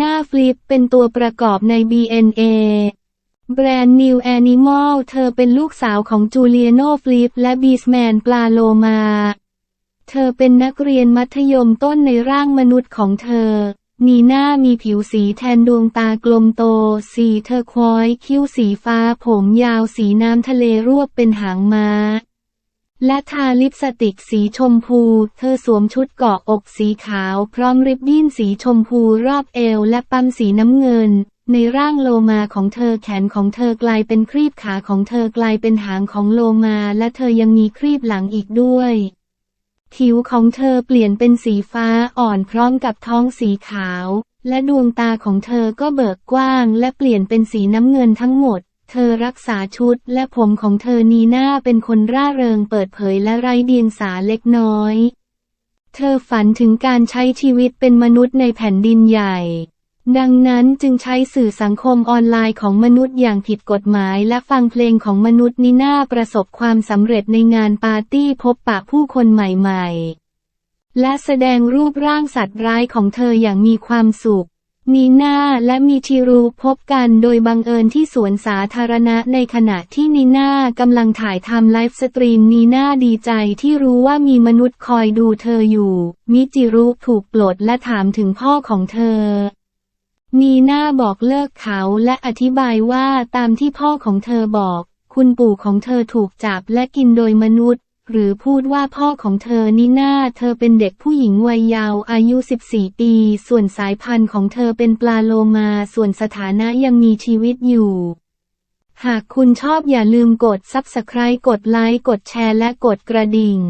น่าฟลิปเป็นตัวประกอบใน BNA แบรนด์ New Animal เธอเป็นลูกสาวของจูเลียโนฟลิปและบีสแมนปลาโลมา เธอเป็นนักเรียนมัธยมต้นในร่างมนุษย์ของเธอ นีน่ามีผิวสีแทนดวงตากลมโต สีเทอร์ควอยซ์คิ้วสีฟ้าผมยาวสีน้ำทะเลรวบเป็นหางม้า และทาลิปสติกสีชมพู เธอสวมชุดเกาะอกสีขาว พร้อมริบบิ้นสีชมพูรอบเอวและปั๊มสีน้ำเงิน ในร่างโลมาของเธอแขนของเธอกลายเป็นครีบขาของเธอกลายเป็นหางของโลมา และเธอยังมีครีบหลังอีกด้วย ผิวของเธอเปลี่ยนเป็นสีฟ้าอ่อนพร้อมกับท้องสีขาว และดวงตาของเธอก็เบิกกว้าง และเปลี่ยนเป็นสีน้ำเงินทั้งหมด เธอรักษาชุดและผมของเธอนีน่าเป็นคนร่าเริงเปิดเผยและไร้เดียงสาเล็กน้อย เธอฝันถึงการใช้ชีวิตเป็นมนุษย์ในแผ่นดินใหญ่ ดังนั้นจึงใช้สื่อสังคมออนไลน์ของมนุษย์อย่างผิดกฎหมายและฟังเพลงของมนุษย์นีน่าประสบความสำเร็จในงานปาร์ตี้พบปะผู้คนใหม่ๆ และแสดงรูปร่างสัตว์ร้ายของเธออย่างมีความสุข นีน่าและมีชิรูพบกันโดยบังเอิญที่สวนสาธารณะในขณะที่นีน่ากำลังถ่ายทำไลฟ์สตรีมนีน่าดีใจที่รู้ว่ามีมนุษย์คอยดูเธออยู่ มิจิรุถูกปลดและถามถึงพ่อของเธอ นีน่าบอกเลิกเขาและอธิบายว่าตามที่พ่อของเธอบอก คุณปู่ของเธอถูกจับและกินโดยมนุษย์ หรือพูดว่าพ่อของเธอนีน่าเธอเป็นเด็กผู้หญิงวัยเยาว์อายุ 14 ปี ส่วนสายพันธุ์ของเธอเป็นปลาโลมา ส่วนสถานะยังมีชีวิตอยู่ หากคุณชอบอย่าลืมกด Subscribe กดไลค์ กดแชร์และกดกระดิ่ง